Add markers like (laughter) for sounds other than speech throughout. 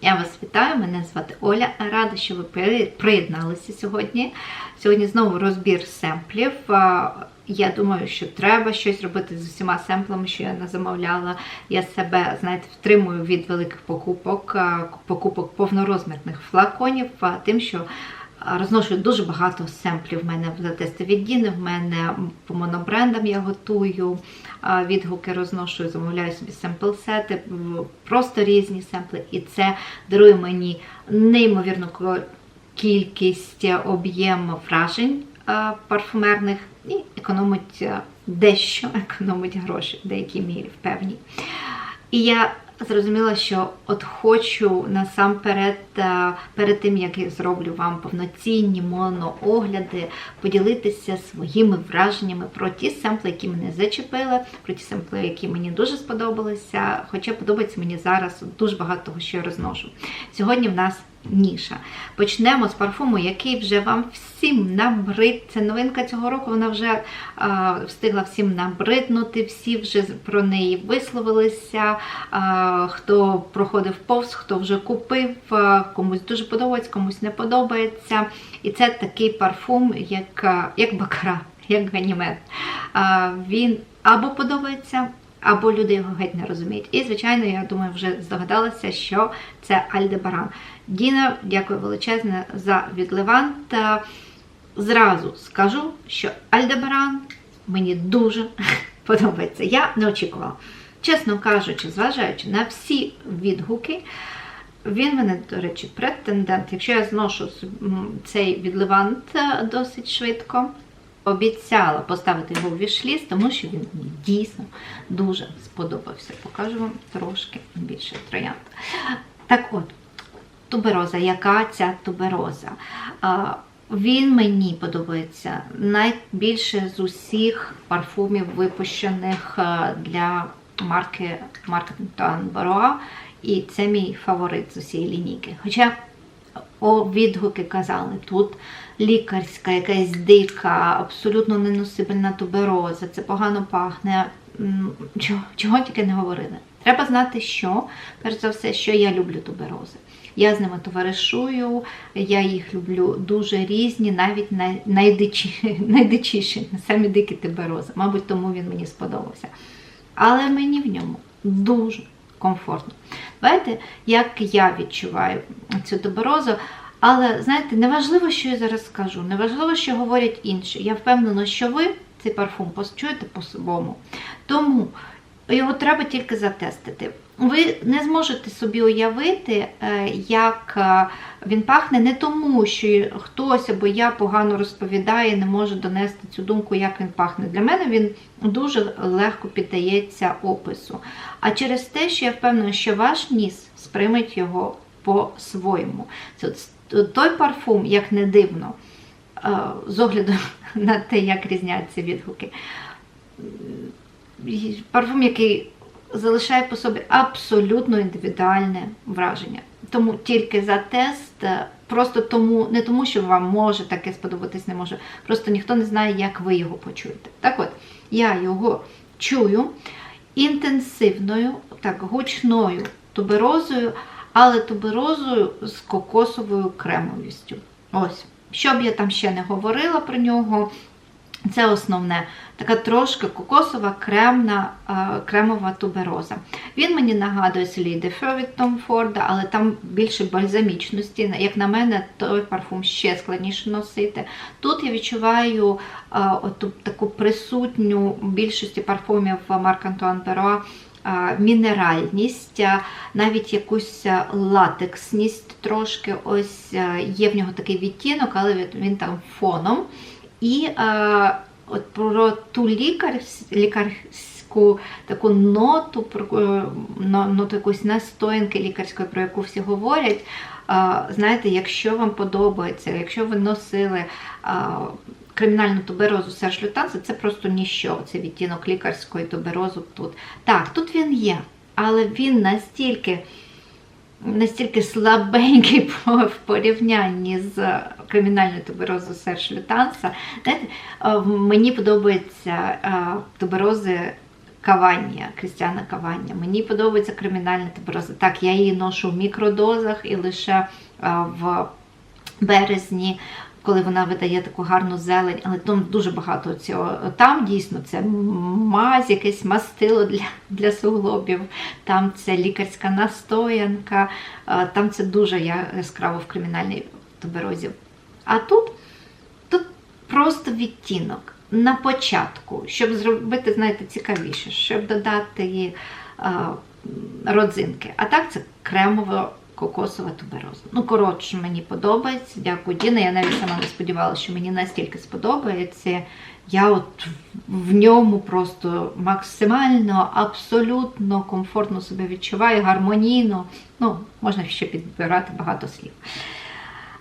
Я вас вітаю, мене звати Оля. Рада, що ви приєдналися сьогодні. Сьогодні знову розбір семплів. Я думаю, що треба щось робити з усіма семплами, що я не замовляла. Я себе, знаєте, втримую від великих покупок, покупок повнорозмірних флаконів, тим, що Розношую дуже багато семплів. В мене за тести від Діни, в мене по монобрендам я готую, відгуки розношую, замовляю собі семпл-сети, просто різні семпли. І це дарує мені неймовірну кількість об'єм вражень парфумерних і економить дещо, економить гроші в деякій мірі, в певній. І я зрозуміла, що от хочу насамперед, е, перед тим як я зроблю вам повноцінні моноогляди, поділитися своїми враженнями про ті семпли, які мене зачепили, про ті семпли, які мені дуже сподобалися. Хоча подобається мені зараз дуже багато того, що я розношу. Сьогодні в нас ніша. Почнемо з парфуму, який вже вам всім набрид. Це новинка цього року. Вона вже а, встигла всім набриднути. Всі вже про неї висловилися. А, хто проходив повз, хто вже купив, а, комусь дуже подобається, комусь не подобається. І це такий парфум, як, як бакара, як ганімет. А, він або подобається. Або люди його геть не розуміють. І, звичайно, я думаю, вже здогадалася, що це Альдебаран. Діна, дякую величезне за відливант. Та Зразу скажу, що Альдебаран мені дуже (laughs) подобається. Я не очікувала. Чесно кажучи, зважаючи на всі відгуки, він мене, до речі, претендент. Якщо я зношу цей відливант е, досить швидко, обіцяла поставити його в вішліст, тому що він мені дійсно дуже сподобався. Покажу вам трошки більше троянд. Так от, тубероза. Яка ця тубероза? Він мені подобається найбільше з усіх парфумів, випущених для марки марки Bois. І це мій фаворит з усієї лінійки. Хоча о, відгуки казали, тут лікарська, якась дика, абсолютно неносибельна тубероза, це погано пахне. Чого, чого тільки не говорили. Треба знати, що, перш за все, що я люблю туберози. Я з ними товаришую, я їх люблю дуже різні, навіть най, найдичі, (laughs) найдичіші, самі дикі туберози. Мабуть, тому він мені сподобався. Але мені в ньому дуже комфортно. Бачите, як я відчуваю цю доброзу, Але знаєте, неважливо, що я зараз скажу, неважливо, що говорять інші. Я впевнена, що ви цей парфум почуєте по-своєму. Тому його треба тільки затестити. Ви не зможете собі уявити, е, як е, він пахне, не тому, що хтось або я погано розповідає, не може донести цю думку, як він пахне. Для мене він дуже легко піддається опису. А через те, що я впевнена, що ваш ніс сприйметь його по-своєму. Це той парфум, як не дивно, е, з огляду (laughs) на те, як різняться відгуки. Парфум, який залишає по собі абсолютно індивідуальне враження. Тому тільки за тест, е, просто тому, не тому, що вам може таке сподобатись, не може. Просто ніхто не знає, як ви його почуєте. Так от, я його чую інтенсивною, так, гучною туберозою, але туберозою з кокосовою кремовістю. Ось. Що б я там ще не говорила про нього, це основне. Така трошки кокосова кремна, е, кремова тубероза. Він мені нагадує de від Tom Ford, але там більше бальзамічності. Як на мене, той парфум ще складніше носити. Тут я відчуваю е, оту таку присутню більшості парфумів Марк Антуан Перо мінеральність, навіть якусь латексність трошки. Ось є в нього такий відтінок, але він там фоном. І а, от про ту лікар, лікарську таку ноту, про е, но- ноту якусь настоянки лікарської, про яку всі говорять. А, Знаєте, якщо вам подобається, якщо ви носили а, кримінальну туберозу Серж Лютанса, це просто ніщо. Це відтінок лікарської туберозу тут. Так, тут він є, але він настільки настільки слабенький (laughs) в порівнянні з кримінальною туберозою Серж Лютанса. Е, мені подобаються е, туберози Кавання, Крістіана Кавання. Мені подобається кримінальна тубероза. Так, я її ношу в мікродозах і лише в березні, коли вона видає таку гарну зелень, але там дуже багато цього. Там дійсно це мазь, якесь мастило для, для суглобів, там це лікарська настоянка, там це дуже яскраво в кримінальній туберозі. А тут, тут просто відтінок на початку, щоб зробити, знаєте, цікавіше, щоб додати а, родзинки. А так це кремово кокосова тубероза. Ну, коротше, мені подобається. Дякую, Діна. Я навіть сама не сподівалася, що мені настільки сподобається. Я от в ньому просто максимально, абсолютно комфортно себе відчуваю, гармонійно. Ну, можна ще підбирати багато слів.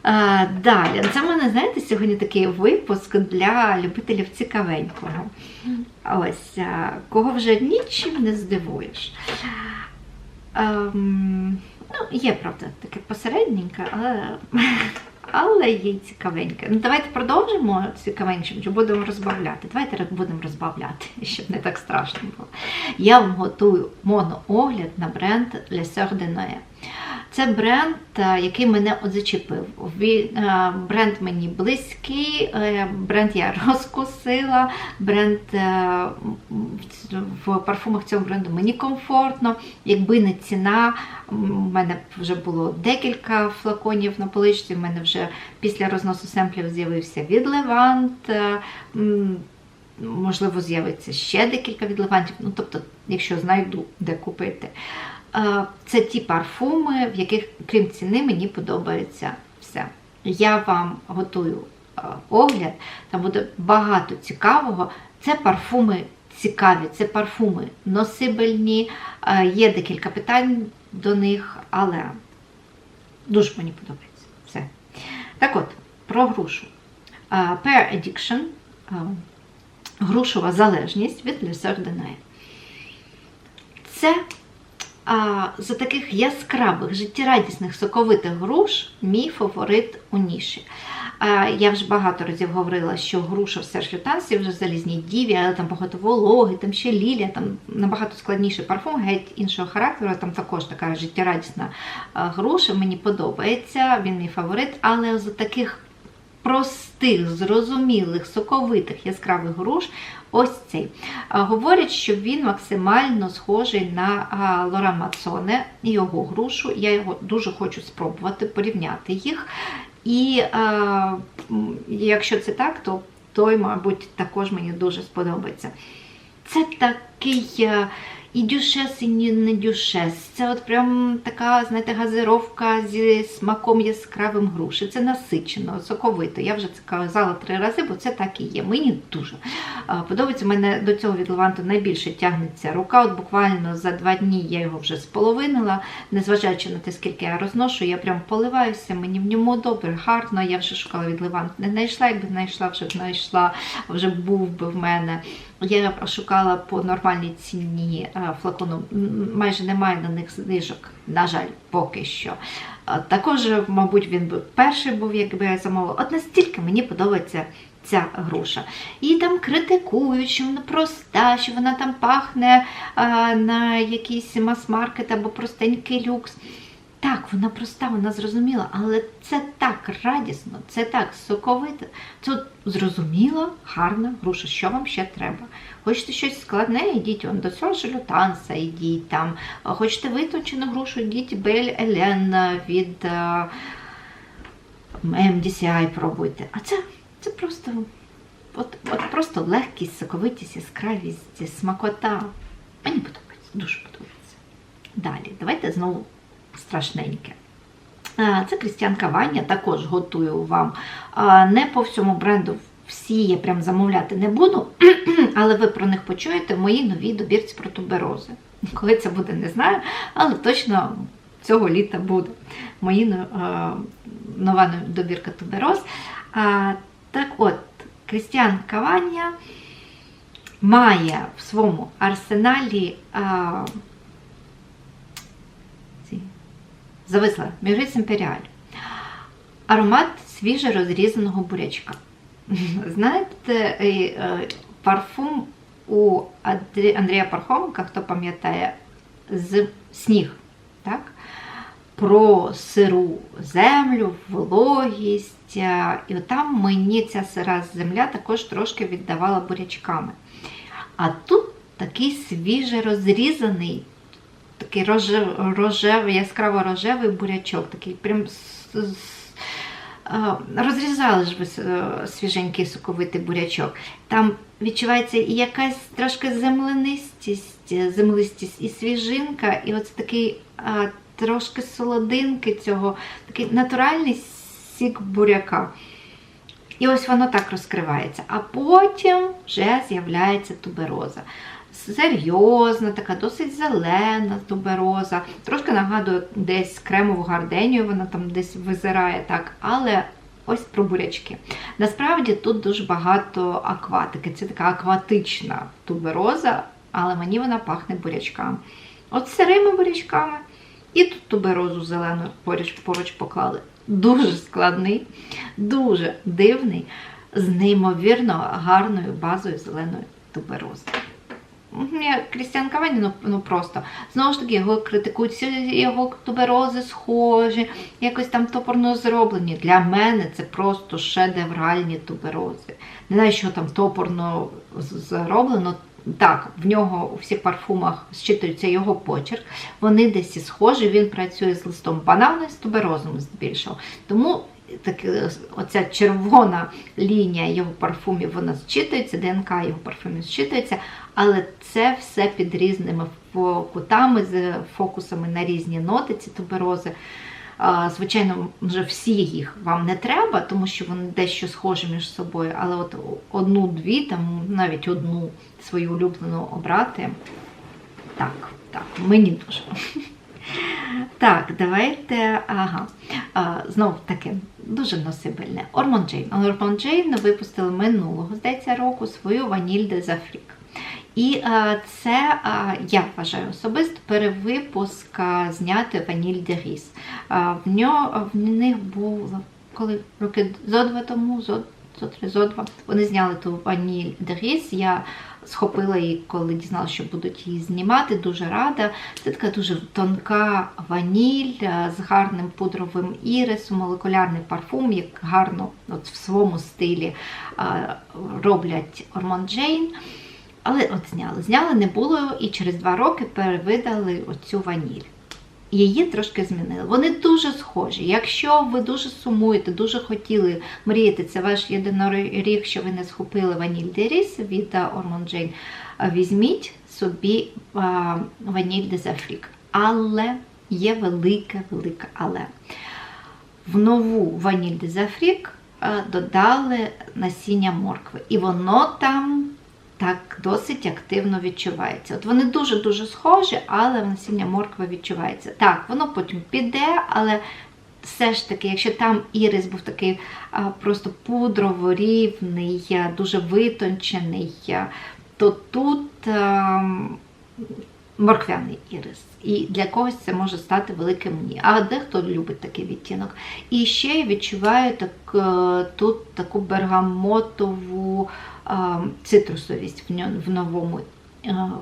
А, Далі, це в мене, знаєте, сьогодні такий випуск для любителів цікавенького. Ось, кого вже нічим не здивуєш. Ем, ну, Є, правда, таке посередненьке, але але є цікавеньке. Ну, Давайте продовжимо цікавеньким, чи будемо розбавляти. Давайте будемо розбавляти, (laughs) щоб не так страшно було. Я вам готую моноогляд на бренд Le Sœur de Noé. Це бренд, який мене от зачепив. Бренд мені близький, бренд я розкусила, бренд в парфумах цього бренду мені комфортно. Якби не ціна, у мене вже було декілька флаконів на поличці, в мене вже після розносу семплів з'явився від Левант. Можливо, з'явиться ще декілька від Левантів, ну тобто, якщо знайду де купити. Це ті парфуми, в яких, крім ціни, мені подобається все. Я вам готую огляд, там буде багато цікавого. Це парфуми цікаві, це парфуми носибельні, є декілька питань до них, але дуже мені подобається все. Так от, про грушу. Pear Addiction, грушова залежність від Le Sœur. Це за таких яскравих, життєрадісних, соковитих груш мій фаворит у ніші. Я вже багато разів говорила, що груша в сершлютансі вже залізній діві, але там багато вологи, там ще лілія, там набагато складніший парфум, геть іншого характеру, там також така життєрадісна груша. Мені подобається, він мій фаворит, але за таких простих, зрозумілих, соковитих, яскравих груш. Ось цей. Говорять, що він максимально схожий на Лора Мацоне його грушу. Я його дуже хочу спробувати, порівняти їх. І а, якщо це так, то той, мабуть, також мені дуже сподобається. Це такий і дюшес, і не дюшес. Це от прям така, знаєте, газировка зі смаком яскравим груші. Це насичено, соковито. Я вже це казала три рази, бо це так і є. Мені дуже подобається. У мене до цього від Леванту найбільше тягнеться рука. От буквально за два дні я його вже споловинила, незважаючи на те, скільки я розношу, я прям поливаюся, мені в ньому добре, гарно. Я вже шукала від Леванту. Не знайшла, якби знайшла, вже знайшла, вже був би в мене. Я шукала по нормальній ціні флакону, майже немає на них знижок, на жаль, поки що. Також, мабуть, він би перший був, якби я замовила. От настільки мені подобається ця груша. І там критикують, що вона проста, що вона там пахне на якийсь мас-маркет або простенький люкс. Так, вона проста, вона зрозуміла, але це так радісно, це так соковито. Це зрозуміло, гарна груша. Що вам ще треба? Хочете щось складне, йдіть он до цього танца, йдіть там. Хочете витончену грушу, йдіть Бель Елен від MDCI пробуйте. А це це просто от, от просто легкість, соковитість, яскравість, смакота. Мені подобається, дуже подобається. Далі, давайте знову страшненьке. Це Крістіанка Ваня, також готую вам. Не по всьому бренду всі я прям замовляти не буду, (clears throat) але ви про них почуєте в моїй новій добірці про туберози. Коли це буде, не знаю, але точно цього літа буде мої нова добірка тубероз. Так от, Крістіан Кавання має в своєму арсеналі зависла Мюрис Імперіаль. Аромат свіже розрізаного бурячка. (laughs) Знаєте, е, парфум у Андрія Пархоменка, хто пам'ятає, з сніг. Так? Про сиру землю, вологість. е, І там мені ця сира земля також трошки віддавала бурячками. А тут такий свіже розрізаний, такий роже- рожевий, яскраво рожевий бурячок, такий прям розрізали ж ви е, свіженький соковитий бурячок. Там відчувається і якась трошки земленистість, е, землистість і свіжинка, і оце такий а, трошки солодинки цього, такий натуральний сік буряка. І ось воно так розкривається. А потім вже з'являється тубероза. Серйозна, така досить зелена тубероза. Трошки нагадує десь кремову гарденію, вона там десь визирає так, але ось про бурячки. Насправді тут дуже багато акватики. Це така акватична тубероза, але мені вона пахне бурячками. От сирими бурячками. І тут туберозу зелену поруч, поруч поклали. Дуже складний, дуже дивний, з неймовірно гарною базою зеленої туберози. Я Крістіан Кавені, ну, ну просто. Знову ж таки, його критикують, всі його туберози схожі, якось там топорно зроблені. Для мене це просто шедевральні туберози. Не знаю, що там топорно зроблено. Так, в нього у всіх парфумах зчитується його почерк. Вони десь схожі, він працює з листом банану з туберозом здебільшого. Тому так, е, оця червона лінія його парфумів вона зчитується, ДНК його парфумів зчитується, але це все під різними кутами, з фокусами на різні ноти, ці туберози. Звичайно, вже всі їх вам не треба, тому що вони дещо схожі між собою, але от одну-дві, там навіть одну свою улюблену обрати. Так, так, мені дуже. (laughs) Так, давайте. Ага. А, знов таки, дуже носибельне. Ормон Джейн. Ормон Джейн випустили минулого, здається, року свою ваніль де Зафрік. І е, це, е, я вважаю особисто, перевипуск зняти ваніль де Ріс. Е, в, нього, в них було коли роки зо два тому, зо, зо три, зо два, вони зняли ту ваніль де Ріс. Я схопила її, коли дізналася, що будуть її знімати. Дуже рада. Це така дуже тонка ваніль з гарним пудровим ірисом, молекулярний парфум, як гарно от в своєму стилі роблять Ормон Джейн. Але от зняли. Зняли не було і через два роки перевидали оцю ваніль. Її трошки змінили. Вони дуже схожі. Якщо ви дуже сумуєте, дуже хотіли мріяти, це ваш єдиноріг, що ви не схопили ваніль Деріс від Ормон Джейн, візьміть собі ваніль Дезафрік. Але є велике, велике але. В нову ваніль Дезафрік додали насіння моркви. І воно там так досить активно відчувається. От вони дуже-дуже схожі, але насіння моркви відчувається. Так, воно потім піде, але все ж таки, якщо там ірис був такий а, просто пудрово-рівний, дуже витончений, то тут а, морквяний ірис. І для когось це може стати великим ні. А дехто любить такий відтінок. І ще я відчуваю так, е, тут таку бергамотову цитрусовість в новому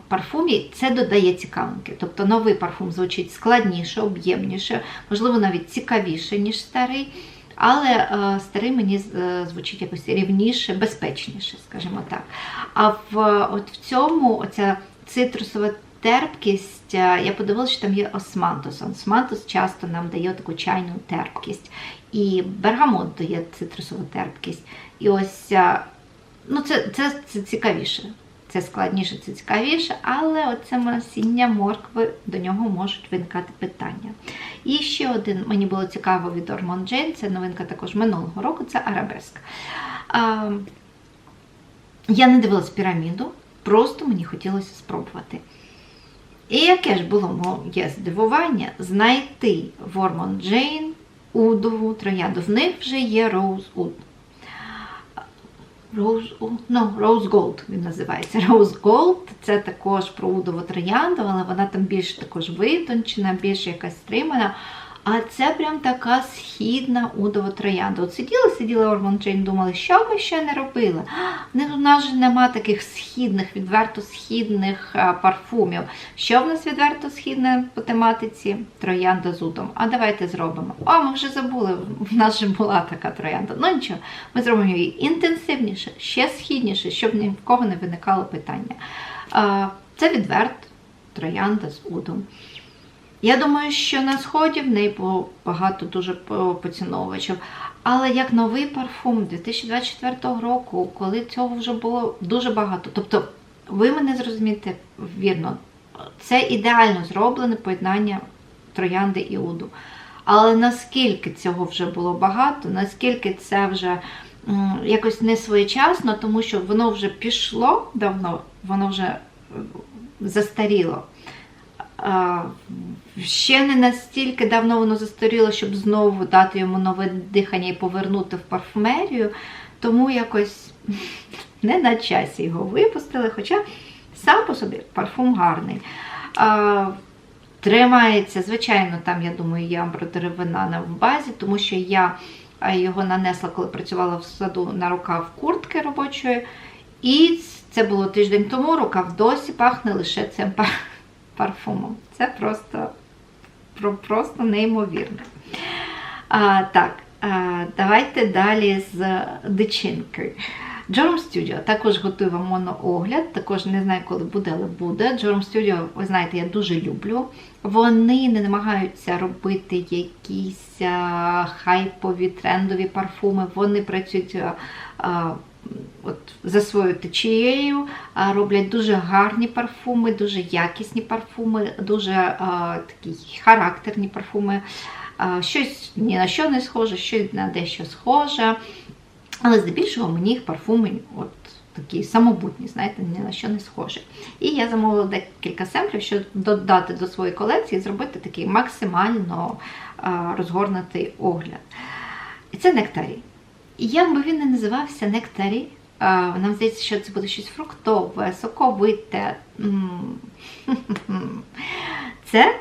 парфумі. Це додає цікавинки. Тобто новий парфум звучить складніше, об'ємніше, можливо, навіть цікавіше, ніж старий. Але старий мені е, звучить якось рівніше, безпечніше, скажімо так. А в, от в цьому оця цитрусова терпкість, е, я подивилася, що там є османтус. Османтус часто нам дає таку чайну терпкість. І бергамот дає цитрусову терпкість. І ось е, ну, це, це, це цікавіше. Це складніше, це цікавіше, але оце насіння моркви, до нього можуть виникати питання. І ще один, мені було цікаво від Ормон Джейн, це новинка також минулого року, це арабеск. А, я не дивилась піраміду, просто мені хотілося спробувати. І яке ж було моє здивування знайти в Ормон Джейн удову троянду. В них вже є Rose Wood. Rose, ну, Rose Gold він називається. Rose Gold це також про удову але вона там більш також витончена, більш якась стримана. А це прям така східна удова троянда. От сиділа, сиділа Ормон Джейн, думали, що ми ще не робили. У нас же нема таких східних, відверто східних парфумів. Що в нас відверто східне по тематиці? Троянда з удом. А давайте зробимо. О, ми вже забули, в нас же була така троянда. Ну нічого, ми зробимо її інтенсивніше, ще східніше, щоб ні в кого не виникало питання. Це відверт троянда з удом. Я думаю, що на сході в неї було багато дуже поціновувачів. Але як новий парфум 2024 року, коли цього вже було дуже багато. Тобто, ви мене зрозумієте вірно, це ідеально зроблене поєднання троянди і уду. Але наскільки цього вже було багато, наскільки це вже якось не своєчасно, тому що воно вже пішло давно, воно вже застаріло. Ще не настільки давно воно застаріло, щоб знову дати йому нове дихання і повернути в парфумерію. Тому якось (laughs) не на часі його випустили. Хоча сам по собі парфум гарний. Тримається, звичайно, там, я думаю, є амбродеревина в базі, тому що я його нанесла, коли працювала в саду на рукав куртки робочої. І це було тиждень тому, рукав досі пахне лише цим парфумом. Це просто просто неймовірно. А, Так, а, давайте далі з дичинкою. Jorum Studio також готую вам моноогляд, також не знаю, коли буде, але буде. Jorum Studio, ви знаєте, я дуже люблю. Вони не намагаються робити якісь хайпові трендові парфуми. Вони працюють а, от, за своєю течією, роблять дуже гарні парфуми, дуже якісні парфуми, дуже а, такі характерні парфуми. А, щось ні на що не схоже, щось на дещо схоже. Але здебільшого мені їх парфуми от такі самобутні, знаєте, ні на що не схожі. І я замовила декілька семплів, щоб додати до своєї колекції зробити такий максимально розгорнутий огляд. І це нектарі. Як би він не називався нектарі, нам здається, що це буде щось фруктове, соковите. (laughs) Це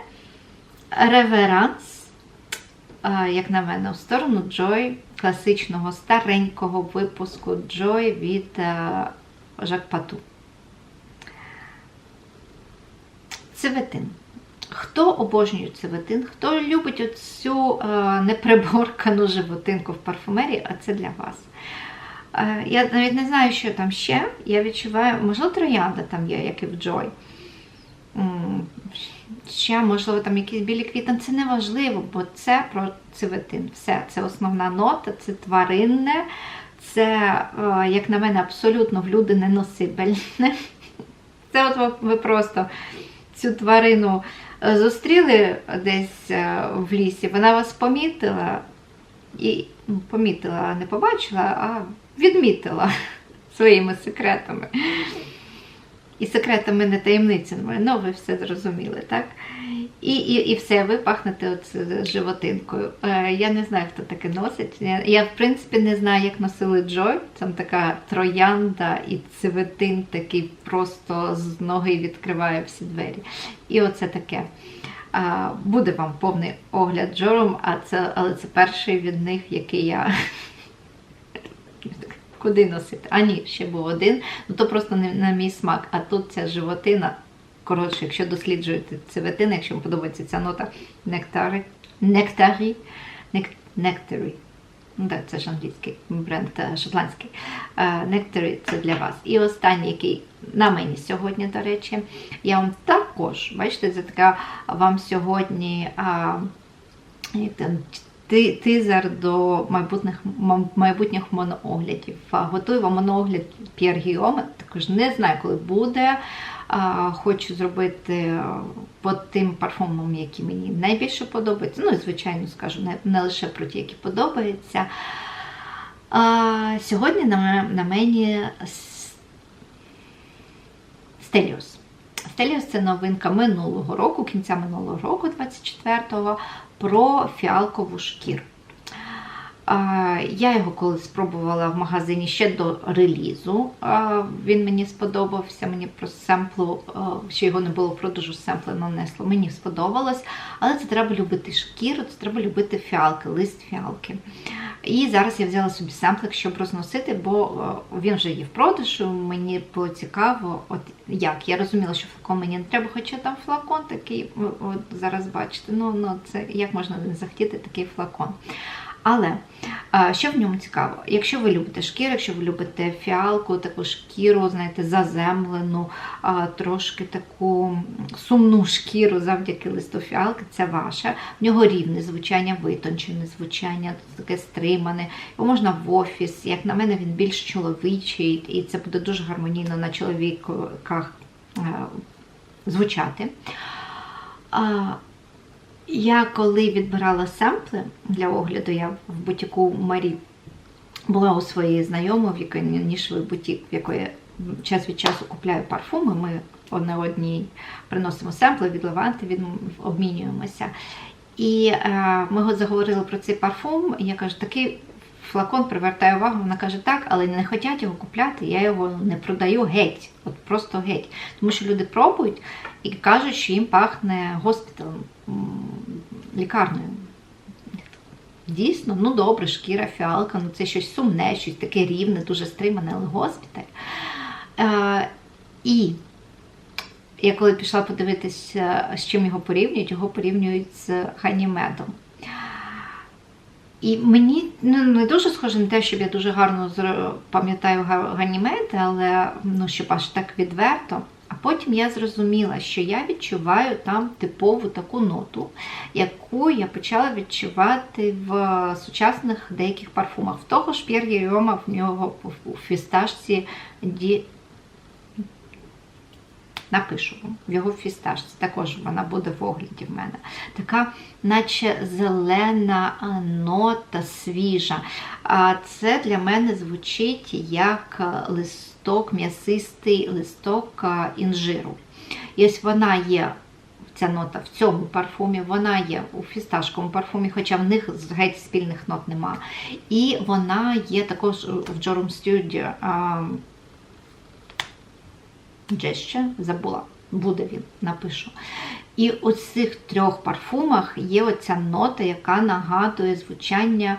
реверанс, як на мене, у сторону Joy класичного старенького випуску Joy від Жак Пату. Цветин. Хто обожнює цветин, хто любить оцю неприборкану животинку в парфумерії, а це для вас. Я навіть не знаю, що там ще. Я відчуваю, можливо, троянда там є, як і в Joy. Ще, можливо, там якісь білі квіти. Це не важливо, бо це про цветин. Все, це основна нота, це тваринне, це, як на мене, абсолютно в люди неносибельне. (laughs) Це от ви просто цю тварину е, зустріли десь е, в лісі, вона вас помітила і ну, помітила, не побачила, а відмітила (laughs) своїми секретами. І секретами не таємницями, ну ви все зрозуміли, так? І і, і все, ви пахнете от животинкою. Е, Я не знаю, хто таке носить. Я, я, в принципі, не знаю, як носили Джой. Там така троянда і цветин такий просто з ноги відкриває всі двері. І оце таке. А, Буде вам повний огляд Джором, а це, але це перший від них, який я (laughs) куди носити. А ні, ще був один, ну то просто не на мій смак. А тут ця животина. Коротше, якщо досліджуєте цветини, якщо вам подобається ця нота нектари, нектарі, нек, нектарі. Ну це ж англійський бренд е, шотландський. Нектарі це для вас. І останній, який на мені сьогодні, до речі, я вам також, бачите, це така вам сьогодні а, тизер до майбутніх майбутніх. Готую вам моноогляд П'єр Гіома, також не знаю, коли буде. Хочу зробити по тим парфумам, які мені найбільше подобаються. Ну і, звичайно, скажу, не, лише про ті, які подобаються. Сьогодні на мені Стеліус. Стеліус це новинка минулого року, кінця минулого року, 24-го, про фіалкову шкіру. Я його колись спробувала в магазині ще до релізу. Він мені сподобався. Мені про семплу, ще його не було в продажу, семпли нанесло. Мені сподобалось. Але це треба любити шкіру, це треба любити фіалки, лист фіалки. І зараз я взяла собі семплик, щоб розносити, бо він вже є в продажу. Мені було цікаво, от як. Я розуміла, що флакон мені не треба, хоча там флакон такий, от зараз бачите, ну, ну це як можна не захотіти такий флакон. Але що в ньому цікаво? Якщо ви любите шкіру, якщо ви любите фіалку, таку шкіру, знаєте, заземлену, трошки таку сумну шкіру завдяки листу фіалки, це ваше. В нього рівне звучання, витончене звучання, таке стримане. Його можна в офіс. Як на мене, він більш чоловічий, і це буде дуже гармонійно на чоловіках звучати. Я коли відбирала семпли для огляду, я в бутіку Марі була у своєї знайомої, в якої нішовий бутік, в якої час від часу купляю парфуми. Ми одне одній приносимо семпли від Леванти, від, обмінюємося. І е, ми заговорили про цей парфум. І я кажу, такий флакон привертає увагу. Вона каже, так, але не хочуть його купляти, я його не продаю геть. От просто геть. Тому що люди пробують і кажуть, що їм пахне госпіталем, лікарнею. Дійсно, ну добре, шкіра, фіалка, ну це щось сумне, щось таке рівне, дуже стримане, але госпіталь. Е, І я коли пішла подивитися, з чим його порівнюють, його порівнюють з Ганімедом. І мені ну, не дуже схоже на те, щоб я дуже гарно пам'ятаю ганімед, але ну, щоб аж так відверто. Потім я зрозуміла, що я відчуваю там типову таку ноту, яку я почала відчувати в сучасних деяких парфумах. В того ж П'єр Гірьома в нього у фісташці Ді Напишу вам в його фісташці, також вона буде в огляді в мене. Така, наче зелена нота свіжа. А Це для мене звучить як листок, м'ясистий листок інжиру. І ось вона є. Ця нота в цьому парфумі, вона є у фісташковому парфумі, хоча в них геть спільних нот нема. І вона є також в Jorum Studio Gesture, забула, буде він, напишу. І у цих трьох парфумах є оця нота, яка нагадує звучання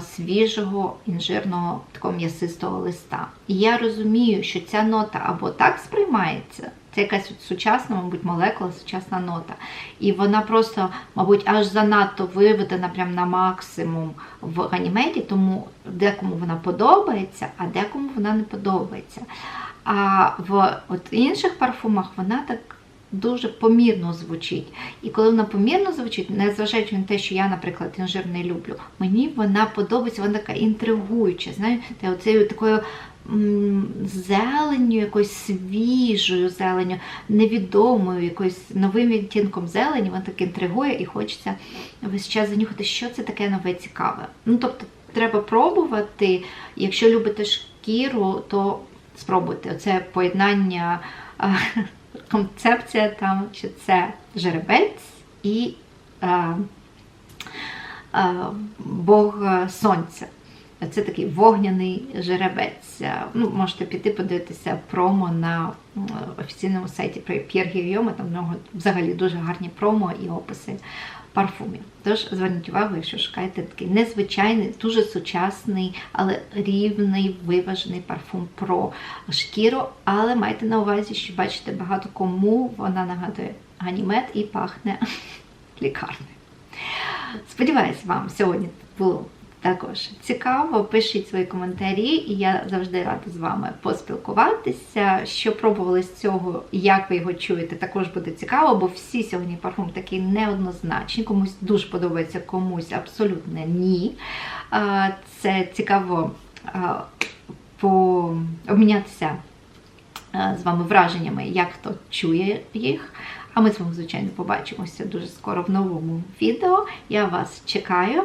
свіжого інжирного такого м'ясистого листа. І я розумію, що ця нота або так сприймається, це якась сучасна, мабуть, молекула, сучасна нота. І вона просто, мабуть, аж занадто виведена прям на максимум в ганімеді, тому декому вона подобається, а декому вона не подобається. А в от інших парфумах вона так дуже помірно звучить. І коли вона помірно звучить, незважаючи на те, що я, наприклад, інжир не люблю, мені вона подобається, вона така інтригуюча. знаєте, оцею такою зеленню, якоюсь свіжою зеленю, невідомою, якоюсь новим відтінком зелені, вона так інтригує і хочеться весь час занюхати, що це таке нове цікаве. Ну, тобто, треба пробувати. Якщо любите шкіру, то спробуйте. Оце поєднання, концепція там, що це жеребець і е, е, Бог Сонця. Це такий вогняний жеребець. Ну, Можете піти подивитися промо на офіційному сайті П'єр Гірйома, там в нього взагалі дуже гарні промо і описи парфумів. Тож зверніть увагу, якщо шукаєте такий незвичайний, дуже сучасний, але рівний, виважений парфум про шкіру. Але майте на увазі, що бачите, багато кому вона нагадує ганімет і пахне (laughs) лікарнею. Сподіваюсь, вам сьогодні було також цікаво, пишіть свої коментарі, і я завжди рада з вами поспілкуватися. Що пробували з цього, як ви його чуєте, також буде цікаво, бо всі сьогодні парфум такі неоднозначні. Комусь дуже подобається, комусь абсолютно ні. Це цікаво обмінятися з вами враженнями, як хто чує їх. А ми з вами, звичайно, побачимося дуже скоро в новому відео. Я вас чекаю.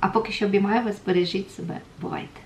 А поки що обіймаю вас, бережіть себе, бувайте!